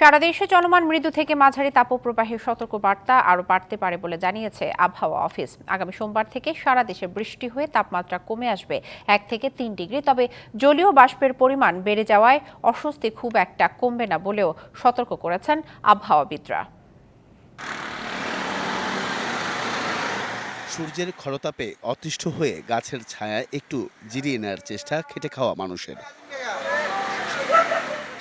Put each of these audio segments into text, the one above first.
সারা দেশে চলমান মৃদু থেকে মাঝারি তাপপ্রবাহের সতর্ক বার্তা আরও বাড়তে পারে বলে জানিয়েছে আবহাওয়া অফিস। আগামী সোমবার থেকে সারা দেশে বৃষ্টি হয়ে তাপমাত্রা কমে আসবে এক থেকে তিন ডিগ্রি। তবে জলীয় বাষ্পের পরিমাণ বেড়ে যাওয়ায় অস্বস্তি খুব একটা কমবে না বলেও সতর্ক করেছেন আবহাওয়াবিদরা। সূর্যের খরতাপে অতিষ্ঠ হয়ে গাছের ছায়া একটু জিরিয়ে নেওয়ার চেষ্টা খেটে খাওয়া মানুষের।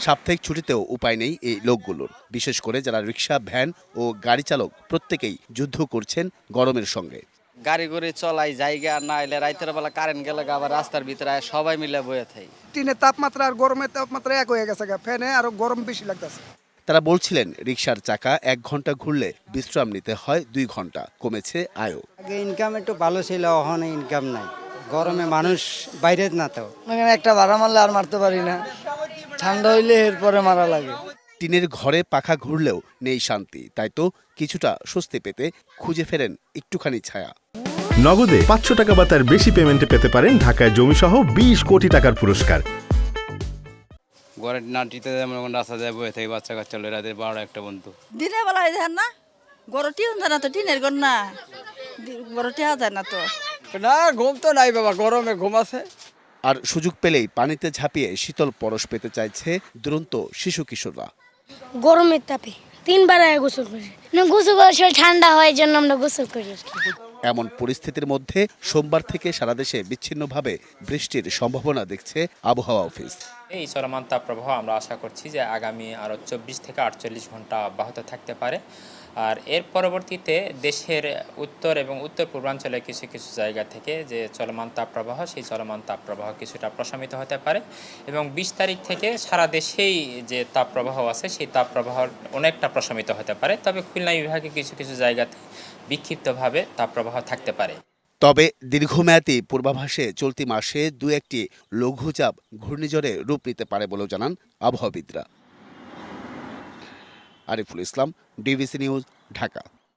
সাপ্তাহিক ছুটিতেও উপায় নেই এই লোকগুলোর। বিশেষ করে যারা রিক্সা ভ্যান ও গাড়ি চালক প্রত্যেকেই যুদ্ধ করছেন গরমের সঙ্গে। গাড়ি করে চলাই জায়গা না এলে রাইতের বেলা কারেন্ট গেলে আবার রাস্তার ভিতরে আয়া সবাই মিলে বয়ে থাই। টিনের তাপমাত্রা আর গরমের তাপমাত্রা এক হয়ে গেছে গা। ফ্যানে আরও গরম বেশি লাগতেছে। তারা বলছিলেন রিক্সার চাকা এক ঘণ্টা ঘুরলে বিশ্রাম নিতে হয় দুই ঘণ্টা কমেছে আয়ও। আগে ইনকাম একটু ভালো ছিল ওখানে ইনকাম নাই। গরমে মানুষ বাইরে না তো। একটা ভাড়া মারলে আর মারতে পারি না। ঠান্ডা হইলে এরপরে মারা লাগে। টিনের ঘরে পাখা ঘুরলেও নেই শান্তি তাই তো কিছুটা স্বস্তি পেতে খুঁজে ফেরেন একটুখানি ছায়া। নগদে পাঁচশো টাকা বা তার বেশি পেমেন্টে পেতে পারেন ঢাকায় জমিসহ বিশ কোটি টাকার পুরস্কার। ঘরের নাটিতে যেমন রাস্তা যায় বয়ে থাকি বাচ্চা কাচ্চা লই রাতে বারোটা একটা বন্ধু। দিনের বেলা দেখেন না গরটি ਹੁੰਦਾ না তো টিনের ঘর না। গরটি যায় না তো। না ঘুম তো নাই বাবা গরমে ঘুম আছে। আর সুযোগ পেলেই পানিতে ঝাঁপিয়ে শীতল পরশ পেতে চাইছে দুরন্ত শিশু কিশোররা। গরমের তাপে তিনবার গোসল করি না গোসল করার সময় ঠান্ডা হয় জন্য আমরা গোসল করি এমন পরিস্থিতির মধ্যে সোমবার থেকে সারা দেশে বিচ্ছিন্নভাবে বৃষ্টির সম্ভাবনা দেখছে আবহাওয়া অফিস। এই চলমান তাপপ্রবাহ আমরা আশা করছি যে আগামী আরও চব্বিশ থেকে আটচল্লিশ ঘণ্টা অব্যাহত থাকতে পারে। আর এর পরবর্তীতে দেশের উত্তর এবং উত্তর পূর্বাঞ্চলে কিছু কিছু জায়গা থেকে যে চলমান তাপপ্রবাহ, সেই চলমান তাপপ্রবাহ কিছুটা প্রশমিত হতে পারে এবং বিশ তারিখ থেকে সারা দেশেই যে তাপপ্রবাহ আছে, সেই তাপপ্রবাহ অনেকটা প্রশমিত হতে পারে। তবে খুলনা বিভাগে কিছু কিছু জায়গাতে বিক্ষিপ্তভাবে তাপপ্রবাহ থাকতে পারে। তবে দীর্ঘমেয়াদী পূর্বাভাসে চলতি মাসে দু একটি লঘুচাপ ঘূর্ণিঝড়ে রূপ নিতে পারে বলেও জানান আবহাওয়াবিদরা। Ariful Islam, DBC news, Dhaka.